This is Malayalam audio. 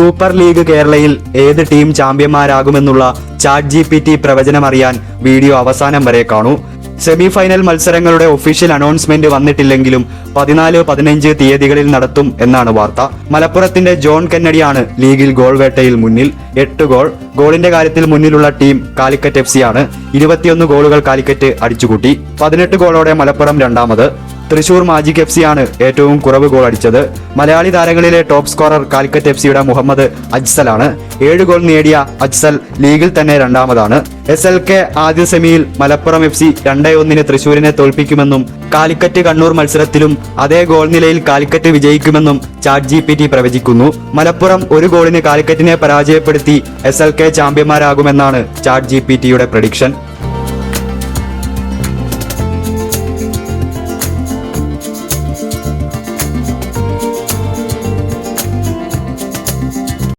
സൂപ്പർ ലീഗ് കേരളയിൽ ഏത് ടീം ചാമ്പ്യന്മാരാകുമെന്നുള്ള ചാറ്റ് ജി പി ടി പ്രവചനമറിയാൻ വീഡിയോ അവസാനം വരെ കാണൂ. സെമി ഫൈനൽ മത്സരങ്ങളുടെ ഒഫീഷ്യൽ അനൗൺസ്മെന്റ് വന്നിട്ടില്ലെങ്കിലും പതിനാല് പതിനഞ്ച് തീയതികളിൽ നടത്തും എന്നാണ് വാർത്ത. മലപ്പുറത്തിന്റെ ജോൺ കെന്നഡിയാണ് ലീഗിൽ ഗോൾ വേട്ടയിൽ മുന്നിൽ. എട്ട് ഗോൾ. ഗോളിന്റെ കാര്യത്തിൽ മുന്നിലുള്ള ടീം കാലിക്കറ്റ് എഫ് സി ആണ്. ഇരുപത്തിയൊന്ന് ഗോളുകൾ കാലിക്കറ്റ് അടിച്ചുകൂട്ടി. പതിനെട്ട് ഗോളോടെ മലപ്പുറം രണ്ടാമത്. തൃശൂർ മാജിക് എഫ് സി ആണ് ഏറ്റവും കുറവ് ഗോൾ അടിച്ചത്. മലയാളി താരങ്ങളിലെ ടോപ്പ് സ്കോറർ കാലിക്കറ്റ് എഫ് സിയുടെ മുഹമ്മദ് അജ്സലാണ് ഏഴ് ഗോൾ നേടിയ അജ്സൽ ലീഗിൽ തന്നെ രണ്ടാമതാണ്. എസ് എൽ കെ ആദ്യ സെമിയിൽ മലപ്പുറം എഫ് സി രണ്ടേ ഒന്നിന് തൃശൂരിനെ തോൽപ്പിക്കുമെന്നും കാലിക്കറ്റ് കണ്ണൂർ മത്സരത്തിലും അതേ ഗോൾ നിലയിൽ കാലിക്കറ്റ് വിജയിക്കുമെന്നും ചാറ്റ് ജി പി ടി പ്രവചിക്കുന്നു. മലപ്പുറം ഒരു ഗോളിന് കാലിക്കറ്റിനെ പരാജയപ്പെടുത്തി എസ് എൽ കെ ചാമ്പ്യന്മാരാകുമെന്നാണ് ചാറ്റ് ജി പി ടിയുടെ പ്രഡിക്ഷൻ